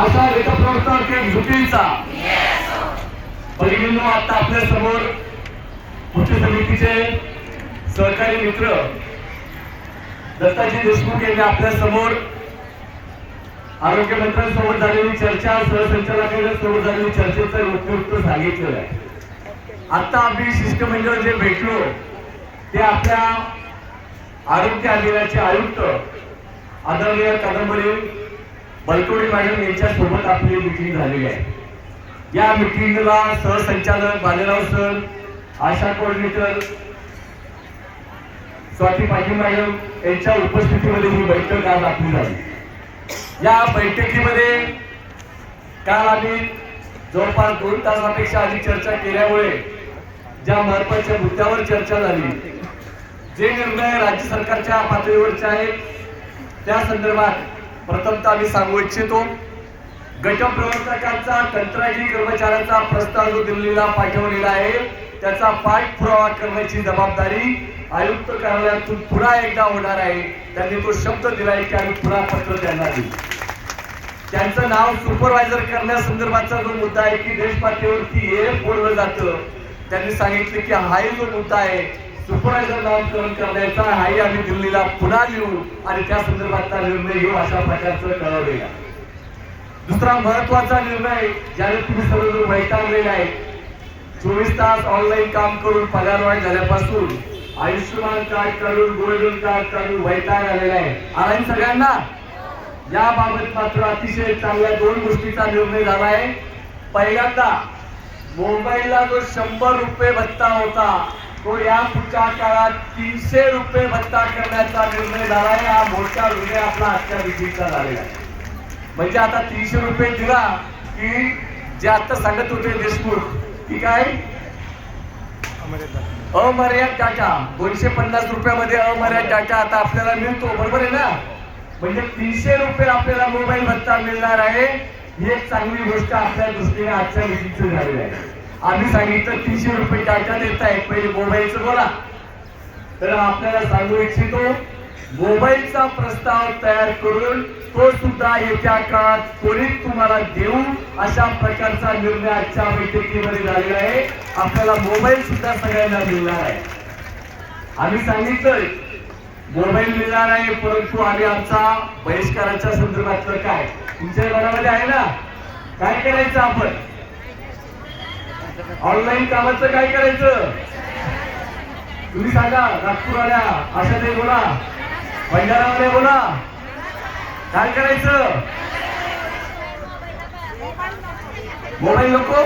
अशा गटप्रवर्तक झुटीचा परिणाम आता आपल्यासमोर कृषी समितीचे सहकारी मित्र दत्ताजी देशमुख यांनी आपल्यासमोर आरोग्य मंत्र्यांसोबत झालेली चर्चा सहसंचालकांसोबत झालेली चर्चेचं वृत्तवृत्त सांगितलेलं आहे. आता आम्ही शिष्टमंडळ जे भेटलो ते आपल्या आरोग्य अधिकाऱ्याचे आयुक्त आदरणीय कादंबरी बलकवडी मॅडम यांच्या सोबत आपली मिटिंग झालेली आहे. या मिटिंगला सहसंचालक Balerao sir ASHA coordinator Swati Patil madam यांच्या उपस्थितीमध्ये ही बैठक आज आपली झाली. या बैठकीमध्ये काल आम्ही जवळपास दोन तासापेक्षा अधिक चर्चा केल्यामुळे ज्या महत्त्वाच्या मुद्द्यावर चर्चा झाली जे निर्णय राज्य सरकारच्या पातळीवरचे आहेत त्या संदर्भात प्रथमतः आम्ही सांगू इच्छितो गटप्रवर्तकांचा कंत्राटी कर्मचाऱ्यांचा प्रस्ताव जो दिल्लीला पाठवलेला आहे त्याचा पाठपुरावा करण्याची जबाबदारी आयुक्त कार्यालयातून पुन्हा एकदा होणार आहे. त्यांनी तो शब्द दिलाय की आम्ही पुन्हा पत्र त्यांना देऊ त्यांचं नाव सुपरवायझर करण्यासंदर्भातचा जो मुद्दा आहे की देशपातळीवरती हे बोललं जातं. त्यांनी सांगितले की हाही जो मुद्दा आहे सुपरवायझर नामकरण करण्याचा हाही आम्ही दिल्लीला पुन्हा लिहू आणि त्या संदर्भातला निर्णय घेऊ अशा प्रकारचं कळवलेला दुसरा महत्त्वाचा निर्णय ज्याने तुम्ही सर्वजण वैतागलेला आहे चोवीस तास ऑनलाईन काम करून पगारवाढ झाल्यापासून आयुष्यमान कार्ड काढून गोल्डन कार्ड काढून वैताग आलेला आहे. आणि सगळ्यांना? याबाबत मात्र अतिशय चांगल्या दोन गोष्टीचा निर्णय झाला आहे. पहिल्यांदा मुंबईला जो शंभर रुपये भत्ता होता तो या पुढच्या काळात तीनशे रुपये भत्ता करण्याचा निर्णय झाला. आहे हा मोठा निर्णय आपला आजच्या विधीचा झालेला आहे. म्हणजे आता तीनशे रुपये दिला की जे आता सांगत होते देशमुख की काय? अमर्याद डाटा दोनशे पन्नास रुपयामध्ये अमर्याद डाटा आता आपल्याला मिळतो. बरोबर आहे ना? म्हणजे तीनशे रुपये आपल्याला मोबाईल भत्ता मिळणार आहे. ही एक चांगली गोष्ट आपल्या दृष्टीने आजच्या विधीचं झालेली आहे. आम्ही सांगितलं तीनशे रुपये टाटा देत आहेत पहिले मोबाईलचं बोला. तर आपल्याला सांगू इच्छितो मोबाईलचा प्रस्ताव तयार करून तो सुद्धा येत्या काळात त्वरित तुम्हाला देऊ अशा प्रकारचा निर्णय आजच्या बैठकीमध्ये झालेला आहे. आपल्याला मोबाईल सुद्धा सगळ्यांना मिळणार आहे. आम्ही सांगितलंय मोबाईल मिळणार आहे परंतु आम्ही आमचा बहिष्काराच्या संदर्भातलं काय? तुमच्या मनामध्ये आहे ना? काय करायचं आपण? ऑनलाईन कामाचं काय करायचं? तुम्ही सांगा नागपूरवाल्या आशा ते बोला भंडारावाल्या बोला. काय करायचं? मोबाईल नको?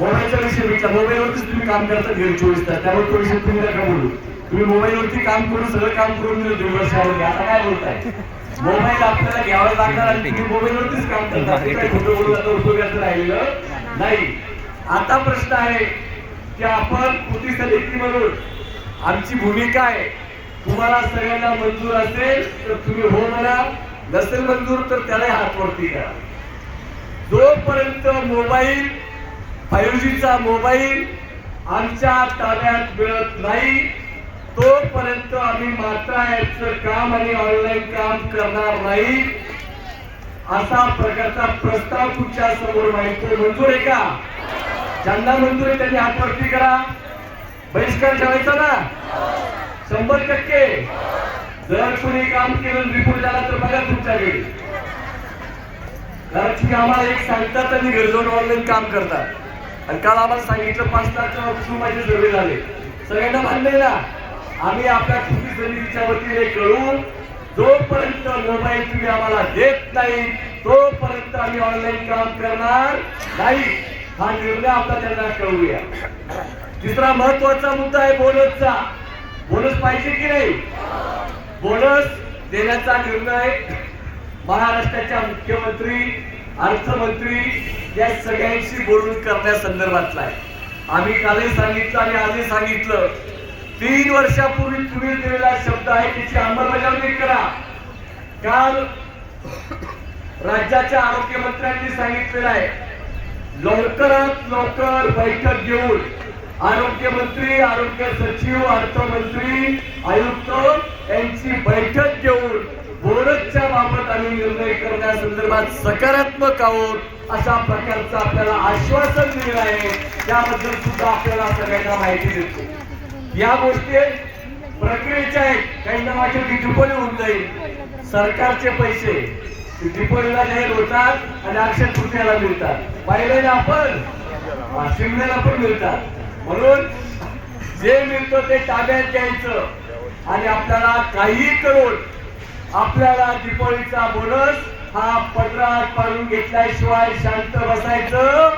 मोबाईलचा विषय विचार. मोबाईलवरतीच तुम्ही काम करता घरी चोवीस तास. त्यामुळे तो तुम्ही नका बोलू. तुम्ही मोबाईलवरती काम करून सगळं काम करून दिलं दोन वर्षामध्ये आता काय बोलताय? मोबाईल आपल्याला घ्यावा लागणार आणि तुम्ही मोबाईलवरतीच काम करता. काय खोटं बोलू? जातं उपयोगाचं राहिलेलं नाही. आता प्रश्न आहे की आपण कृती समिती म्हणून आमची भूमिका आहे. तुम्हाला सगळ्यांना मंजूर असेल तर तुम्ही हो म्हणा. नसेल मंजूर तर त्याला हात वरती करा. जोपर्यंत मोबाईल फाईव्ह जीचा मोबाईल आमच्या ताब्यात मिळत नाही तोपर्यंत आम्ही मात्रा याचं काम आणि ऑनलाईन काम करणार नाही. असा प्रकारचा प्रस्ताव तुमच्यासमोर माहिती मंजूर आहे का? ज्यांना मंजूर आहे त्यांनी हात वरती करा. बहिष्कार ठेवायचा ना? शंभर टक्के. जर कुणी काम केलं रिपोर्ट झाला तर बघा तुमच्या घरी. कारण तुम्ही आम्हाला एक सांगतात आणि घरी ऑनलाईन काम करतात. आणि काल आम्हाला सांगितलं पाच तारखेला माझे जरुरी झाले. सगळ्यांना भांडले ना? आम्ही आपल्या कृती समितीच्या वतीने कळून जोपर्यंत मोबाईल तुम्ही आम्हाला देत नाही तोपर्यंत आम्ही ऑनलाईन काम करणार नाही. हा निर्णय आपला त्यांना कळूया. तिसरा महत्त्वाचा मुद्दा आहे बोनसचा. बोनस पाहिजे की नाही? बोनस देण्याचा निर्णय महाराष्ट्राच्या मुख्यमंत्री अर्थमंत्री या सगळ्यांशी बोलून करण्यासंदर्भातला आहे. आम्ही कालही सांगितलं आणि आजही सांगितलं. तीन वर्षापूर्वी तुम्ही दिलेला शब्द आहे त्याची अंमलबजावणी करा. काल राज्याच्या आरोग्यमंत्र्यांनी सांगितलेलं आहे लवकरात लवकर बैठक घेऊन आरोग्यमंत्री आरोग्य सचिव अर्थमंत्री आयुक्त यांची बैठक घेऊन बोरसच्या बाबत आम्ही निर्णय करण्यासंदर्भात सकारात्मक आहोत अशा प्रकारचं आपल्याला आश्वासन दिलेलं आहे. त्याबद्दल सुद्धा आपल्याला सगळ्यांना माहिती देतो. या गोष्टी प्रक्रियेच्या आहेत. काही नावाचे डिपोली होऊन जाईल. सरकारचे पैसे डिपोलीला जाहीर होतात आणि अक्षय तृतीयाला मिळतात. पाहिलं ना आपण शिमल्याला पण मिळतात. म्हणून जे मिळतं ते ताब्यात घ्यायचं. आणि आपल्याला काही करून आपल्याला दीपावलीचा बोनस हा पदरात पाडून घेतल्याशिवाय शांत बसायचं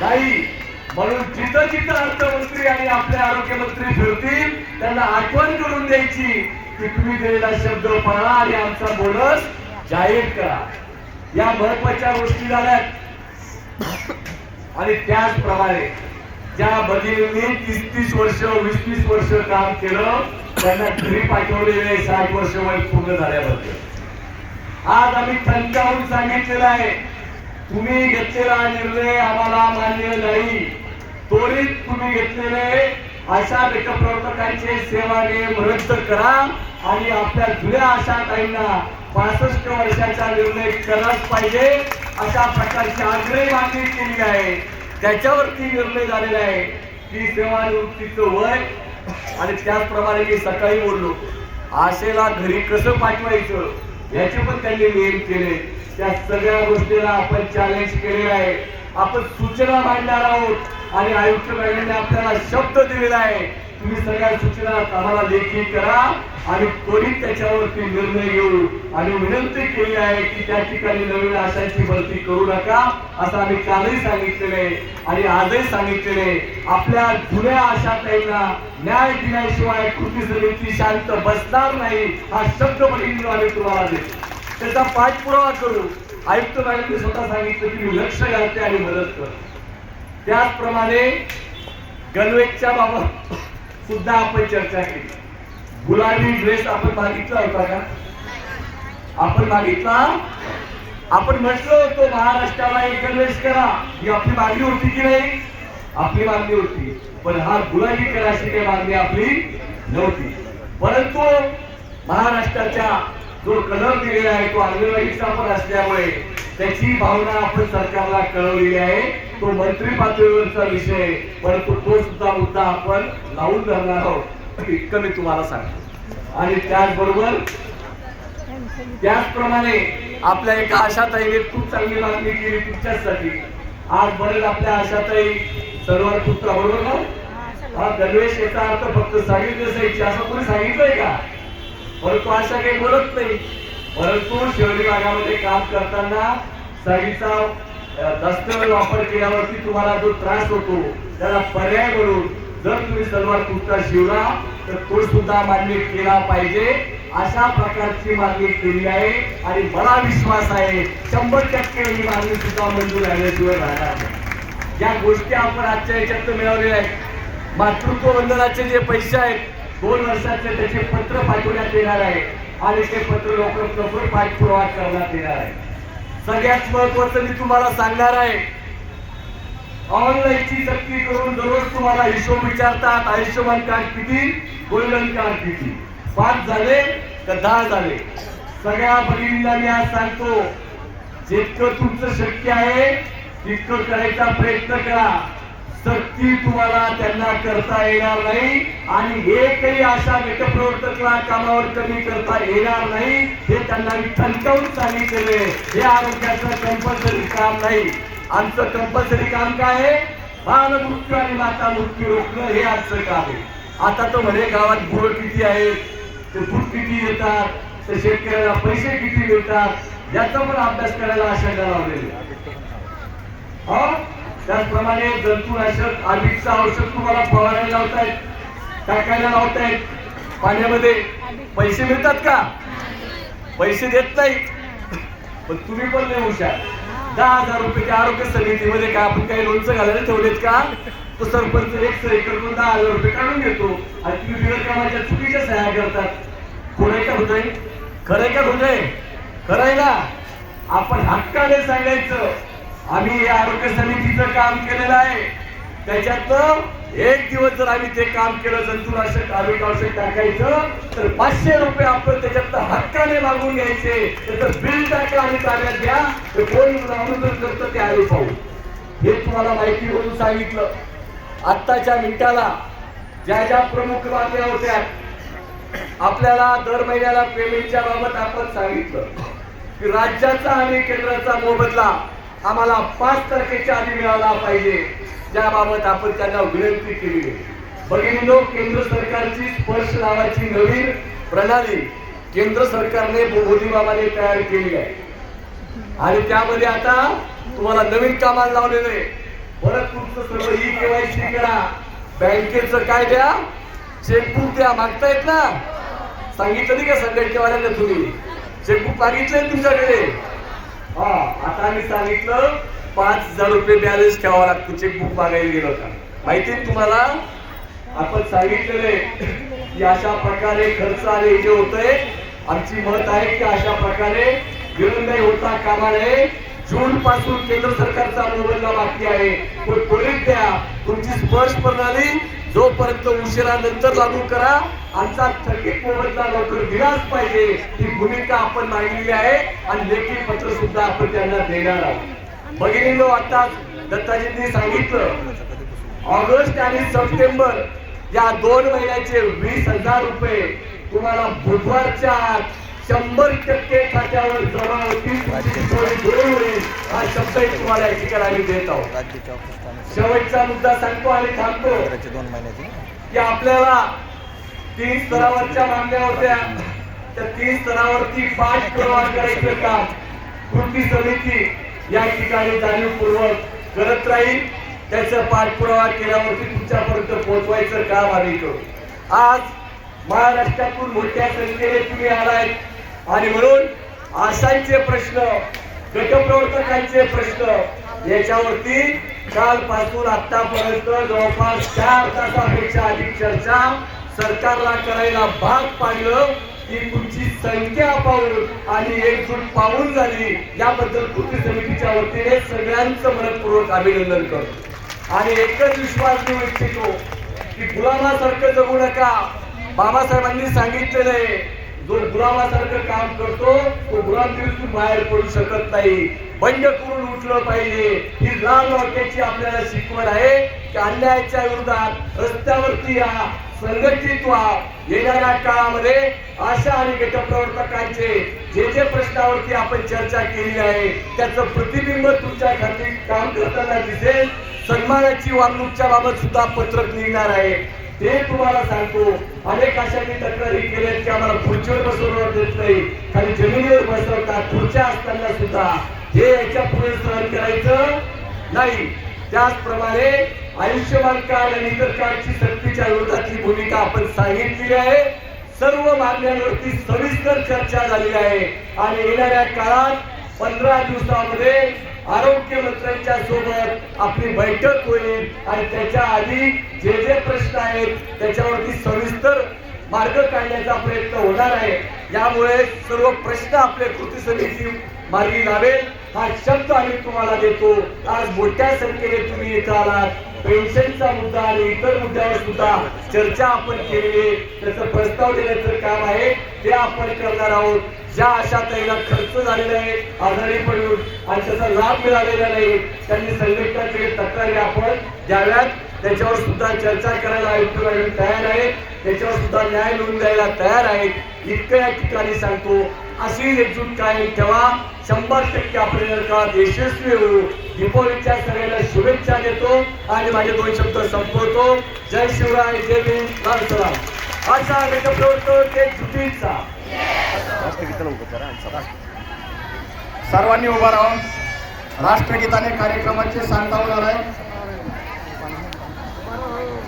नाही. म्हणून जिथं जिथं अर्थमंत्री आणि आपले आरोग्यमंत्री फिरतील त्यांना आठवण करून द्यायची की तुम्ही दिलेला शब्द पाळा आणि आमचा बोनस जाहीर करा. या महत्त्वाच्या गोष्टी झाल्यात. आणि त्याचप्रमाणे ज्या भगिनींनी तीस तीस वर्ष वीस वीस वर्ष काम केलं त्यांना घरी पाठवलेले साठ वर्ष वय पूर्ण झाल्याबद्दल. आज आम्ही ठणकावून सांगितलेलं आहे तुम्ही घेतलेला निर्णय आम्हाला मान्य नाही. त्वरित तुम्ही घेतलेले अशा लेखप्रवर्तकांचे सेवा रद्द करा आणि आपल्या जुन्या आशा ताईंना पासष्ट वर्षाचा निर्णय कराच पाहिजे अशा प्रकारची आग्रही मागणी केली आहे. त्याच्यावरती निर्णय झालेला आहे की सेवानिवृत्तीचं वय आणि त्याचप्रमाणे मी सकाळी बोललो आशेला घरी कसं पाठवायचं याचे पण त्यांनी नियम केले. त्या सगळ्या गोष्टीला आपण चॅलेंज केलेलं आहे. आपण सूचना मांडणार आहोत आणि आयुक्त मॅडमने आपल्याला शब्द दिलेला आहे. तुम्ही सगळ्या सूचना आम्हाला लेखी करा आणि त्वरित त्याच्यावरती निर्णय घेऊ. आणि विनंती केली आहे की त्या ठिकाणी नवीन आशांची भरती करू नका असं आम्ही कालही सांगितलेलं आहे आणि आजही सांगितलेले आपल्या जुन्या आशाताईंना न्याय दिल्याशिवाय कृती समिती शांत बसणार नाही हा शब्द बघितलो आम्ही तुम्हाला देतो. त्याचा पाठपुरावा करू. आयुक्त मॅडमने स्वतः सांगितलं की मी लक्ष घालते आणि मदत करते. त्याचप्रमाणे गणवेशच्या बाबत सुद्धा आपण चर्चा केली. गुलाबी ड्रेस आपण मागितला होता का? आपण मागितला? आपण म्हटलं होतो महाराष्ट्राला एक गणवेश करा. ही आपली मागणी होती की नाही? आपली मागणी होती. पण हा गुलाबी करायची काही मागणी आपली नव्हती. परंतु महाराष्ट्राच्या जो कलर दिलेला आहे तो अंगणवाडीचा पण असल्यामुळे त्याची भावना आपण सरकारला कळवलेली आहे. तो मंत्री पातळीवरचा विषय. परंतु तो सुद्धा मुद्दा आपण लावून धरणार आहोत. इतकं मी तुम्हाला सांगतो. आणि त्याचबरोबर त्याचप्रमाणे आपल्या एका आशाताईने खूप चांगली मागणी केली तुमच्यासाठी आज बरेच आपल्या आशाताई सर्वात पुत्र बरोबर ना? हा गणवेश याचा अर्थ फक्त साडी नेसायची असं कोणी सांगितलंय का? परंतु अशा काही बोलत नाही. परंतु शहरी भागामध्ये काम करताना सहीचा दस्तऐवज जास्त वेळ वापर केल्यावरती तुम्हाला जो त्रास होतो त्याला पर्याय म्हणून जर तुम्ही सलवार कुर्ता शिवला तर तो सुद्धा मान्य केला पाहिजे. अशा प्रकारची मागणी केली आहे आणि मला विश्वास आहे शंभर टक्के ही मागणी सुद्धा मंजूर झाल्याशिवाय राहणार नाही. या गोष्टी आपण आजच्या याच्यात मिळवलेल्या आहेत. मातृत्व वंदनाचे जे पैसे आहेत दोन वर्षाचे त्याचे पत्र पाठवण्यात येणार आहे. आणि ते पत्र लवकरात लवकर पाठपुरावा करण्यात येणार आहे. सगळ्यात महत्वाचं मी तुम्हाला सांगणार आहे ऑनलाईनची सक्ती करून दररोज तुम्हाला हिशोब विचारतात आयुष्यमान कार्ड किती गोल्डन कार्ड किती? पाच झाले का दहा झाले? सगळ्या बहिणींना मी आज सांगतो जितकं तुमचं शक्य आहे तितकं करायचा प्रयत्न करा. सक्ती तुम्हाला त्यांना करता येणार नाही आणि एकही अशा गटप्रवर्तकला कामावर कमी करता येणार नाही हे त्यांना मी ठणकावून सांगितलेले हे आरोग्याचं कंपल्सरी काम नाही. आमचं कंपल्सरी काम काय आहे? बाल मृत्यू आणि माता मृत्यू रोखणं हे आमचं काम आहे. आता तर म्हणे गावात गुळ किती आहेत? ते दूध किती येतात? ते शेतकऱ्याला पैसे किती मिळतात? याचा पण अभ्यास करायला आशा लावलेली हा? त्याचप्रमाणे जंतुनाशक आधीच औषध तुम्हाला फवारायला लावतायत टाकायला लावतायत. पाण्यामध्ये पैसे मिळतात का? पैसे देत नाही पण तुम्ही पण नाही हुशार. दहा हजार रुपये आरोग्य समितीमध्ये का आपण काही लोणचं घालायला ठेवलेत का? तो सरपंच एक सही करून दहा हजार रुपये काढून घेतो. आणि तुम्ही विरोधकामाच्या चुकीच्या सह्या करतात. कोणाय का हृदय खरंय का होतंय खरंय ना? आपण हक्काने सांगायचं. आम्ही या आरोग्य समितीचं काम केलेलं आहे. त्याच्यात एक दिवस जर आम्ही ते काम केलं जंतुनाशक आरोग्य औषध टाकायचं तर पाचशे रुपये आपण त्याच्यात हक्काने मागून घ्यायचे. त्याचं बिल टाका आणि ताब्यात द्या तर कोण अनुदान करतं ते आम्ही पाहू. हे तुम्हाला माहिती करून सांगितलं. आत्ताच्या मिनिटाला ज्या ज्या प्रमुख बातम्या होत्या आपल्याला दर महिन्याला पेमेंटच्या बाबत आपण सांगितलं. की राज्याचा आणि केंद्राचा मोबदला आम्हाला पाच तारखेच्या आधी मिळाला पाहिजे. त्याबाबत आपण त्यांना विनंती केली. आहे केंद्र सरकारची स्पर्श नावाची नवीन प्रणाली केंद्र सरकारने मोदी बाबाने तयार केली आहे. आणि त्यामध्ये आता तुम्हाला नवीन कामाला लावलेलं आहे. परत तुमचं सर्व ई केवायसी करा. बँकेचं काय द्या? चेकबुक द्या. मागतायत ना? सांगितलं नाही का संघटनेवाल्यांना तुम्ही? चेकबुक मागितलंय तुमच्याकडे. हा आता आम्ही सांगितलं पाच हजार रुपये बॅलन्स ठेवावा लागतो चेकबुक मागायला गेलो का माहिती तुम्हाला? आपण सांगितलेलं आहे की अशा प्रकारे खर्च आणि जे होतंय आमची मत आहे की अशा प्रकारे विरंगाई होता कामा नये. जून पासून केंद्र सरकारचा मोबदला बाकी आहे. तो द्या. तुमची स्पर्श प्रणाली जोपर्यंत उशिरा नंतर लागू करा आमचा थकीत मोबदला लवकर दिलाच पाहिजे. ही भूमिका आपण मांडलेली आहे आणि लेखी पत्र सुद्धा आपण त्यांना देणार आहोत. भगिनीनो आता दत्ताजींनी सांगितलं ऑगस्ट आणि सप्टेंबर या दोन महिन्याचे वीस हजार रुपये तुम्हाला बुधवारच्या आत शंभर टक्के खात्यावर जमा होईल. हा शब्दही तुम्हाला या ठिकाणी आम्ही देत आहोत. शेवटचा मुद्दा सांगतो आणि थांबतो. दोन महिन्याचे की आपल्याला तीन स्तरावरच्या मागण्या होत्या. त्या तीन स्तरावरती पाठपुरावा करायचं काम कृती समिती या ठिकाणी जाणीवपूर्वक करत राहील. त्याचा पाठपुरावा केल्यावरती तुमच्यापर्यंत पोहोचवायचं काम आम्ही करू. आज महाराष्ट्रातून मोठ्या संख्येने तुम्ही आलाय. आणि म्हणून आशांचे प्रश्न गटप्रवर्तकांचे प्रश्न याच्यावरती कालपासून आतापर्यंत जवळपास चार तासापेक्षा अधिक चर्चा सरकारला करायला भाग पाडलं. की तुमची संख्या पाहून आणि एकजूट पाहून झाली याबद्दल कृती समितीच्या वतीने सगळ्यांचं मनपूर्वक अभिनंदन करतो. आणि एकच विश्वास देऊ इच्छितो की गुलामासारखं जगू नका. बाबासाहेबांनी सांगितलेलं आहे जो गुलामासारखं काम करतो तो गुलामगिरीतून बाहेर पडू शकत नाही. बंड करून उठलं पाहिजे. ही लाल वाक्याची आपल्याला शिकवण आहे की अन्यायाच्या विरोधात रस्त्यावरती या संघटित व्हा. येणाऱ्या काळामध्ये आशा आणि गटप्रवर्तकांचे जे जे प्रश्नावरती आपण चर्चा केली आहे त्याचं प्रतिबिंब तुमच्या खाती काम करताना दिसेल. सन्मानाची वागणूकच्या बाबत सुद्धा पत्रक निघणार आहे. ते तुम्हाला सांगतो. अनेक अशांनी तक्रारी केल्या की आम्हाला खुर्चीवर बसवणार देत नाही. खाली जमिनीवर बसवतात. खुर्च्या असताना सुद्धा. हे याच्यापुढे सहन करायचं नाही. त्याचप्रमाणे आयुष्यमान कार्ड आणि इतर कार्डची सक्तीच्या विरोधातली भूमिका आपण सांगितलेली आहे. सर्व मागण्यांवरती सविस्तर चर्चा झाली आहे. आणि येणाऱ्या काळात पंधरा दिवसामध्ये आरोग्य मंत्र्यांच्या सोबत आपली बैठक होईल आणि त्याच्या आधी जे जे प्रश्न आहेत त्याच्यावरती सविस्तर मार्ग काढण्याचा प्रयत्न होणार आहे. यामुळे सर्व प्रश्न आपले कृती समिती मार्गी लावेल. हा शब्द आम्ही तुम्हाला देतो. आज मोठ्या संख्येने तुम्ही इथं आलात. पेन्शनचा मुद्दा आणि इतर मुद्द्यावर सुद्धा चर्चा आपण केलेली आहे. त्याचा प्रस्ताव देण्याचं काम आहे. ते आपण करणार आहोत. ज्या आशा त्यांना खर्च झालेला आहे आजारी पडून आणि त्याचा लाभ मिळालेला नाही त्यांनी संघटनाकडे तक्रारी आपण द्याव्यात. त्याच्यावर सुद्धा चर्चा करायला आयुक्त मॅडम तयार आहेत. त्याच्यावर सुद्धा न्याय मिळवून द्यायला तयार आहेत. इतकं या ठिकाणी सांगतो अशी एकजूट कायम ठेवा. शंभर टक्के आपल्या काळात यशस्वी होऊ दीपावलीच्या सगळ्यांना शुभेच्छा देतो आणि माझे दोन शब्द संपवतो. जय शिवराय जय भीम लाल सलाम. असा गटप्रवर्तक ते जुटीचा. राष्ट्रगीताला उभं करा सर्वांनी उभा राहून राष्ट्रगीताने कार्यक्रमाचे सांगता होणार आहे.